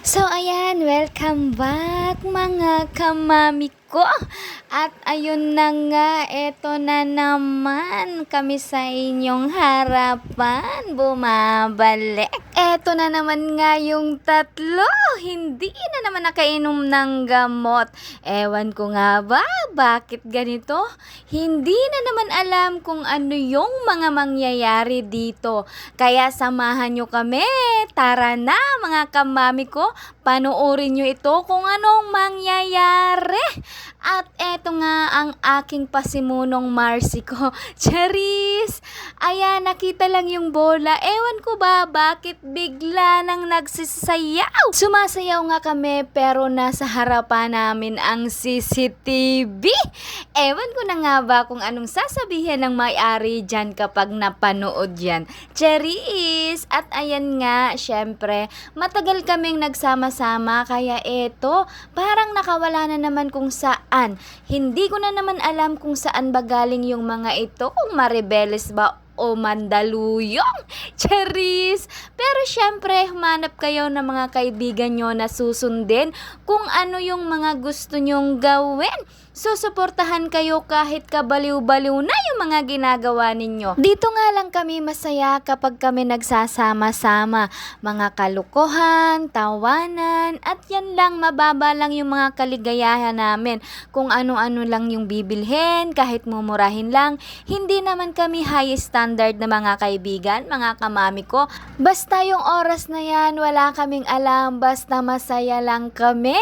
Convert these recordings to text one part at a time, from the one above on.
So ayan, welcome back mga kamami ko. At ayun na nga, eto na naman kami sa inyong harapan bumabalik. Eto na naman nga yung tatlo, hindi na naman nakainom ng gamot. Ewan ko nga ba, bakit ganito? Hindi na naman alam kung ano yung mga mangyayari dito. Kaya samahan nyo kami. Tara na mga kamami ko, panoorin nyo ito kung anong mangyayari. Nga ang aking pasimunong Marcy ko. Charis! Ayan, nakita lang yung bola. Ewan ko ba bakit bigla nang nagsisayaw. Sumasayaw nga kami pero nasa harapan namin ang CCTV. Ewan ko na nga ba kung anong sasabihin ng may-ari dyan kapag napanood yan. Charis! At ayan nga, syempre, matagal kaming nagsama-sama kaya eto, parang nakawala na naman kung saan. Hindi ko na naman alam kung saan ba galing yung mga ito, kung maribeles ba o mandaluyong. Charis! Pero syempre, humanap kayo ng mga kaibigan nyo na susundin kung ano yung mga gusto nyong gawin. Susuportahan kayo kahit kabaliw-baliw na yung mga ginagawa ninyo. Dito nga lang kami masaya kapag kami nagsasama-sama. Mga kalukuhan, tawanan, at yan lang, mababa lang yung mga kaligayahan namin. Kung ano-ano lang yung bibilhin, kahit mumurahin lang, hindi naman kami high standard na mga kaibigan, mga kamami ko. Basta yung oras na yan, wala kaming alam, basta masaya lang kami.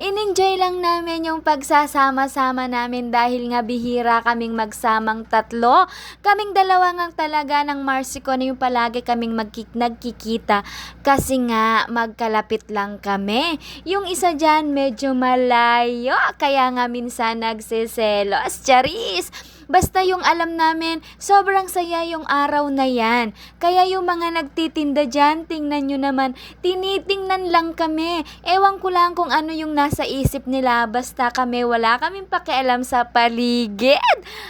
In-enjoy lang namin yung pagsasama-sama namin dahil nga bihira kaming magsamang tatlo. Kaming dalawa nga talaga ng Marcy ko na yung palagi kaming magkik nagkikita kasi nga magkalapit lang kami. Yung isa dyan medyo malayo kaya nga minsan nagsiselos. Charis! Basta yung alam namin, sobrang saya yung araw na yan. Kaya yung mga nagtitinda dyan, tingnan nyo naman, tinitingnan lang kami. Ewan ko lang kung ano yung nasa isip nila, basta kami wala kaming pakialam sa paligid.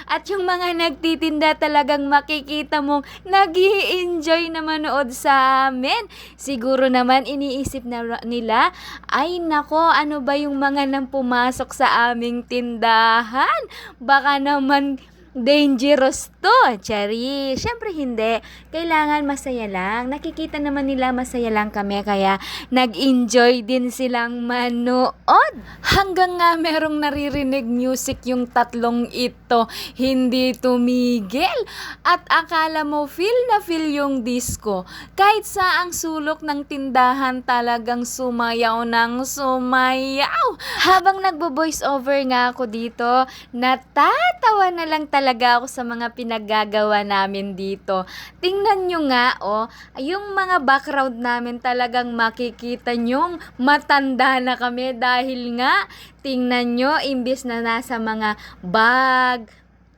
At yung mga nagtitinda talagang makikita mong nag enjoy na manood sa amin. Siguro naman iniisip na nila, ay nako, ano ba yung mga nang pumasok sa aming tindahan? Baka naman dangerous to, Cherry. Siyempre hindi. Kailangan masaya lang. Nakikita naman nila masaya lang kami kaya nag-enjoy din silang manood. Hanggang nga merong naririnig music yung tatlong ito. Hindi tumigil. At akala mo feel na feel yung disco. Kahit sa ang sulok ng tindahan talagang sumayaw ng sumayaw. Habang nagbo-voice over nga ako dito, natatawa na lang talaga ako sa mga pinaggagawa namin dito. Tingnan nyo nga, oh, yung mga background namin talagang makikita nyong matanda na kami dahil nga, tingnan nyo, imbis na nasa mga bag,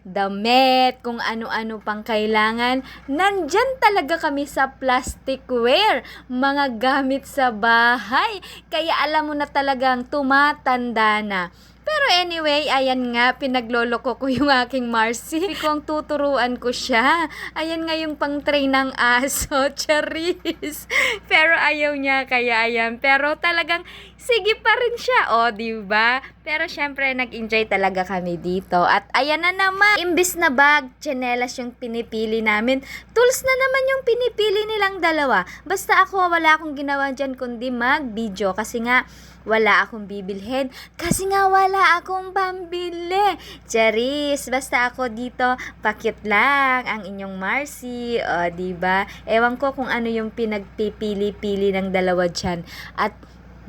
damit, kung ano-ano pang kailangan. Nandyan talaga kami sa plasticware, mga gamit sa bahay. Kaya alam mo na talagang tumatanda na. Pero anyway, ayan nga, pinagloloko ko yung aking Marcy. Kung tuturuan ko siya. Ayan nga yung pang train ng aso, charis. Pero ayaw niya, kaya ayan. Pero talagang, sige pa rin siya, o, oh, di ba? Pero syempre, nag-enjoy talaga kami dito. At ayan na naman, imbis na bag, chanelas yung pinipili namin. Tools na naman yung pinipili nilang dalawa. Basta ako, wala akong ginawa dyan kundi mag-video. Kasi nga, wala akong bibilhin kasi nga wala akong pambili. Charis, basta ako dito, pakit lang ang inyong Marcy, o, ba? Ewan ko kung ano yung pinagpipili-pili ng dalawa diyan. At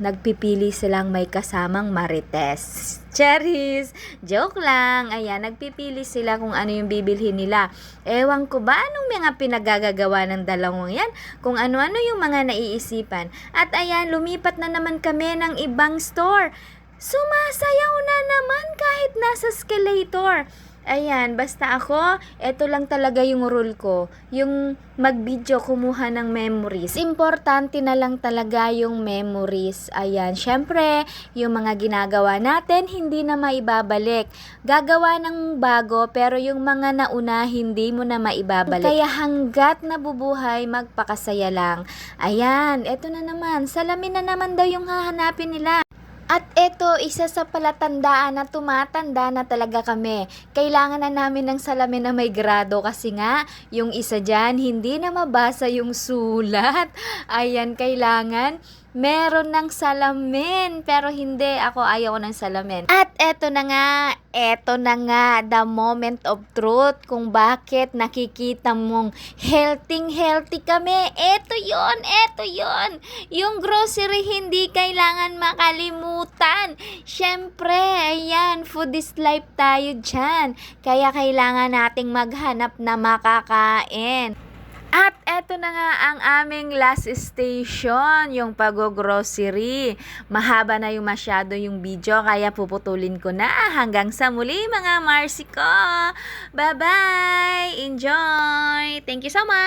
nagpipili silang may kasamang marites. Cherries! Joke lang. Ayan, nagpipili sila kung ano yung bibilhin nila. Ewan ko ba anong mga pinagagagawa ng dalawang yan? Kung ano-ano yung mga naiisipan. At ayan, lumipat na naman kami ng ibang store. Sumasayaw na naman kahit nasa escalator. Ayan, basta ako, eto lang talaga yung rule ko. Yung mag-video, kumuha ng memories. Importante na lang talaga yung memories. Ayan, syempre, yung mga ginagawa natin, hindi na maibabalik. Gagawa ng bago, pero yung mga nauna, hindi mo na maibabalik. Kaya hanggat nabubuhay, magpakasaya lang. Ayan, eto na naman. Salamin na naman daw yung hahanapin nila. At eto, isa sa palatandaan na tumatanda na talaga kami. Kailangan na namin ng salamin na may grado kasi nga, yung isa dyan, hindi na mabasa yung sulat. Ayan, kailangan meron ng salamin. Pero hindi, ako ayaw ng salamin. At eto na nga, eto na nga, the moment of truth. Kung bakit nakikita mong healthy healthy kami. Eto yon eto yon Yung grocery hindi kailangan makalimutan. Syempre, ayan, food is life tayo dyan. Kaya kailangan nating maghanap na makakain. At eto na nga ang aming last station, yung pag-grocery. Mahaba na yung masyado yung video, kaya puputulin ko na. Hanggang sa muli mga Marcy ko. Bye-bye! Enjoy! Thank you so much!